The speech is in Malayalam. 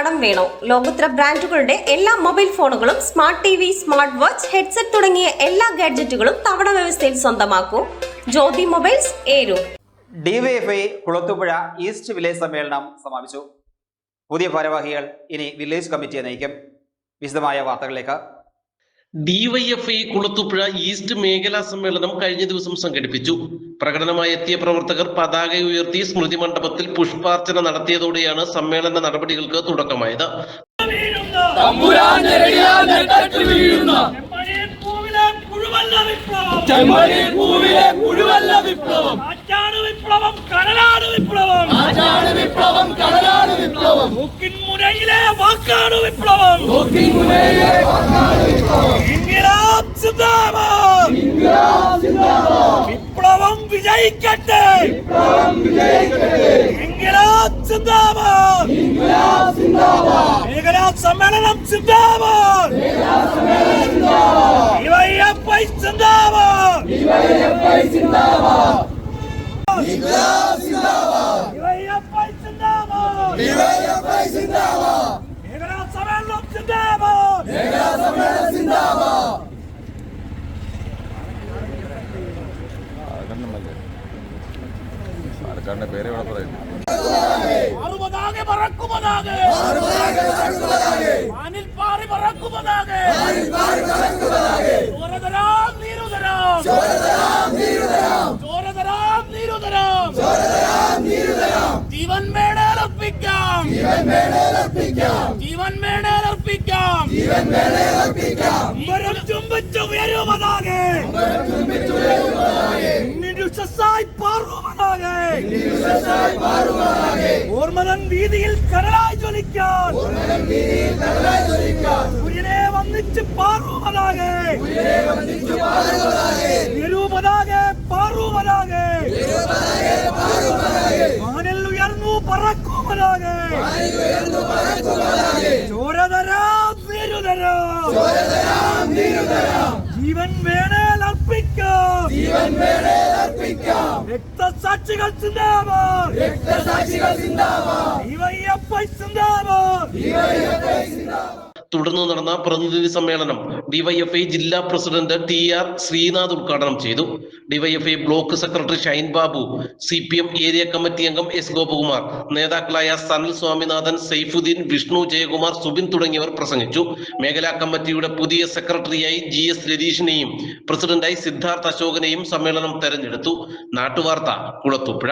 കടം വേണോ? ലോകോത്തര ബ്രാൻഡുകളുടെ എല്ലാ മൊബൈൽ ഫോണുകളും smart T V smart watch headset തുടങ്ങിയ എല്ലാ ഗാഡ്ജറ്റുകളും തവണ വ്യവസ്ഥയിൽ സ്വന്തമാക്കൂ. ജ്യോതി മൊബൈൽസ് ഏരു. ഡിവൈഎഫ്ഐ കുളത്തുപുഴ ഈസ്റ്റ് വില്ലേജ് സമ്മേളനം സമാപിച്ചു. പുതിയ ഭാരവാഹികൾ ഇനി വില്ലേജ് കമ്മിറ്റിയെ നയിക്കും. വിശദമായ വാർത്തകളിലേക്ക്. ഡിവൈഎഫ്ഐ കുളത്തുപുഴ ഈസ്റ്റ് മേഖലാ സമ്മേളനം കഴിഞ്ഞ ദിവസം സംഘടിപ്പിച്ചു. പ്രകടനമായി എത്തിയ പ്രവർത്തകർ പതാക ഉയർത്തി സ്മൃതി മണ്ഡപത്തിൽ പുഷ്പാർച്ചന നടത്തിയതോടെയാണ് സമ്മേളന നടപടികൾക്ക് തുടക്കമായത്. വിപ്ലവം കാറ്റാണ് വിപ്ലവം കടലാണ് വിപ്ലവം ആചാണ് വിപ്ലവം കടലാണ് വിപ്ലവം മൂക്കിൻ മുനയിലെ വാക്കാണ് വിപ്ലവം മുക്കിൻമുനയിലെ ഇൻകിലാബ് സിന്ദാബാദ് വിപ്ലവം വിജയിക്കട്ടെ. ഇൻകിലാബ് സിന്ദാബാദ്. മേഖലാ സമ്മേളനം സിന്ദാബാദ്. ഡിവൈഎഫ്ഐ സിന്ദാബാദ് ഡിവൈഎഫ്ഐ സിന്ദാബാദ് മേഖലാ സമ്മേളനം സിന്ദാബാദ് പാലക്കാടിന്റെ പേര് ഇവിടെ പറയുന്നു. അറുപതാകെ പറക്കുമതാകെ. വാനിൽ പാറി പറക്കുമതാകെ. ചോരതരാം നീരുതരാം. ചോരതരാം നീരുതരാം. ജീവൻ മേടേലർപ്പിക്കാം. ജീവൻ മേടേലർപ്പിക്കാം. നിരുഷസായി പാറുമതാകെ ഓർമ്മതൻ വീതിയിൽ കരളായി ജ്വലിക്കാൻ. സൂര്യനെ വന്നിച്ച് പാറുമതാകെ നിരൂപതാകെ പാറുമതാകെ വാനിൽ ഉയർന്നു പറക്കുമതാകെ ചോരതരാം ജീവൻ വേണേൽ അർപ്പിക്കാം. ജീവൻ വേണേൽ സിന്ദാബാദ്. രക്തസാക്ഷികൾ സിന്ദാബാദ്. ഡിവൈഎഫ്ഐ സിന്ദാബാദ്. തുടർന്ന് നടന്ന പ്രതിനിധി സമ്മേളനം ഡിവൈഎഫ്ഐ ജില്ലാ പ്രസിഡന്റ് ടി ആർ ശ്രീനാഥ് ഉദ്ഘാടനം ചെയ്തു. DYFI block secretary Shine Babu C P M area committee അംഗം എസ് ഗോപകുമാർ നേതാക്കളായ സനൽ സ്വാമിനാഥൻ സൈഫുദ്ദീൻ വിഷ്ണു ജയകുമാർ സുബിൻ തുടങ്ങിയവർ പ്രസംഗിച്ചു. മേഖലാ കമ്മിറ്റിയുടെ പുതിയ സെക്രട്ടറിയായി ജി എസ് രതീഷിനെയും പ്രസിഡന്റായി സിദ്ധാർത്ഥ് അശോകനെയും സമ്മേളനം തെരഞ്ഞെടുത്തു. നാട്ടുവാർത്ത കുളത്തുപുഴ